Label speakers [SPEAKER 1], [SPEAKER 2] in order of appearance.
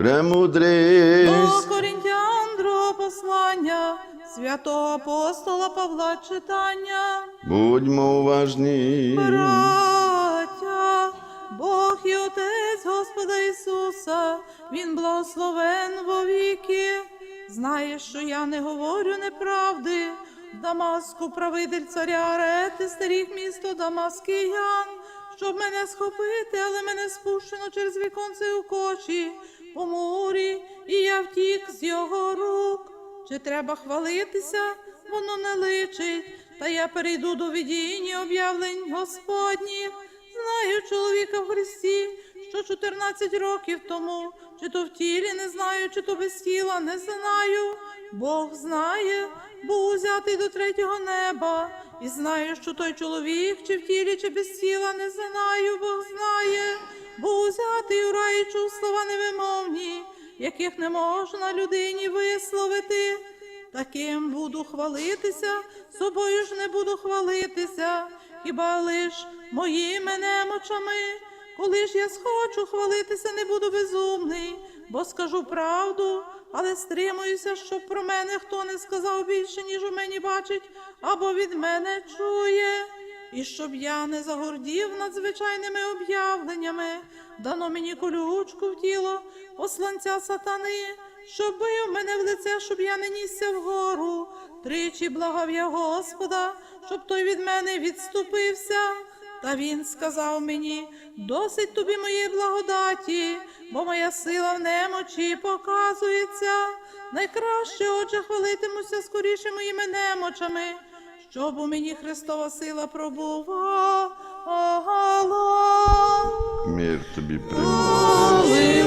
[SPEAKER 1] Премудрість.
[SPEAKER 2] До Корінтян другого послання, святого апостола Павла читання.
[SPEAKER 1] Будьмо уважні.
[SPEAKER 2] Браття, Бог і Отець Господа Ісуса, Він благословен вовіки. Знаєш, що я не говорю неправди. Дамаску правитель царя Арети стеріг місто Дамаскиян, щоб мене схопити, але мене спущено через віконце у коші по морі, і я втік з його рук. Чи треба хвалитися? Воно не личить, та я перейду до видіння об'явлень Господніх. Знаю чоловіка в Христі, що 14 років тому, чи то в тілі не знаю, чи то без тіла не знаю. Бог знає, був узятий до третього неба, і знаю, що той чоловік, чи в тілі, чи без тіла не знаю, Бог знає, був узятий у рай чув слова невимовні, яких не можна людині висловити. Таким буду хвалитися, собою ж не буду хвалитися, хіба лиш моїми немочами. Коли ж я схочу хвалитися, не буду безумний, бо скажу правду, але стримуюся, щоб про мене хто не сказав більше, ніж у мені бачить, або від мене чує. І щоб я не загордів надзвичайними об'явленнями, дано мені колючку в тіло посланця сатани, щоб бив мене в лице, щоб я не нісся вгору. Тричі благав я Господа, щоб той від мене відступився. Та він сказав мені: досить тобі моєї благодаті, бо моя сила в немочі показується. Найкраще, отже, хвалитимуся скоріше моїми немочами, щоб у мені Христова сила пробувала.
[SPEAKER 1] Мир тобі.
[SPEAKER 2] Алілуя.